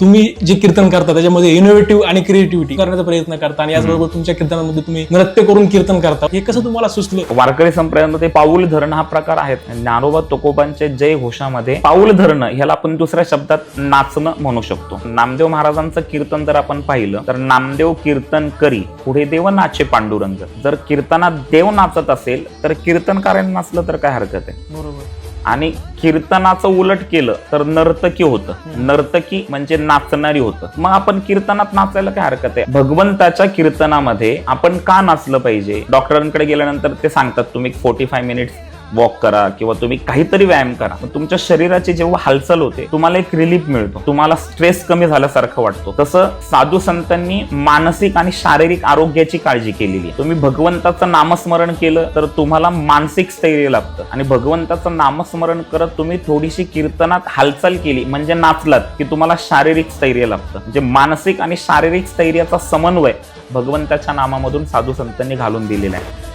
तुम्ही जे कीर्तन करता त्याच्यामध्ये इनोव्हेटिव्ह आणि क्रिएटिव्हिटी करण्याचा प्रयत्न करता आणि याचबरोबर तुमच्या कीर्तनामध्ये तुम्ही नृत्य करून कीर्तन करता. हे कसं तुम्हाला सुचलं? वारकरी संप्रदायामध्ये पाऊल धरणं हा प्रकार आहे ज्ञानोबा तुकोबांचे जय घोषामध्ये पाऊल धरणं ह्याला आपण दुसऱ्या शब्दात नाचणं म्हणू शकतो. नामदेव महाराजांचं कीर्तन जर आपण पाहिलं तर नामदेव कीर्तन करी पुढे देव नाचे पांडुरंग. जर कीर्तनात देव नाचत असेल तर कीर्तनकारांनी नाचलं तर काय हरकत आहे? बरोबर. आणि कीर्तनाचं उलट केलं तर नर्तकी होतं. नर्तकी म्हणजे नाचणारी होतं. मग आपण कीर्तनात नाचायला काय हरकत आहे? भगवंताच्या कीर्तनामध्ये आपण का नाचलं पाहिजे? डॉक्टरांकडे गेल्यानंतर ते सांगतात तुम्ही फोर्टी फाय मिनिट्स वॉक करा किंवा तुम्ही काहीतरी व्यायाम करा तुमच्या शरीराची जेव्हा हालचाल होते तुम्हाला एक रिलीफ मिळतो. तुम्हाला स्ट्रेस कमी झाल्यासारखं वाटतो. तसं साधू संतांनी मानसिक आणि शारीरिक आरोग्याची काळजी केलेली आहे. तुम्ही भगवंताचं नामस्मरण केलं तर तुम्हाला मानसिक स्थैर्य लाभतं. आणि भगवंताचं नामस्मरण करत तुम्ही थोडीशी कीर्तनात हालचाल केली म्हणजे नाचलात की तुम्हाला शारीरिक स्थैर्य लाभतं. म्हणजे मानसिक आणि शारीरिक स्थैर्याचा समन्वय भगवंताच्या नामामधून साधू संतांनी घालून दिलेला आहे.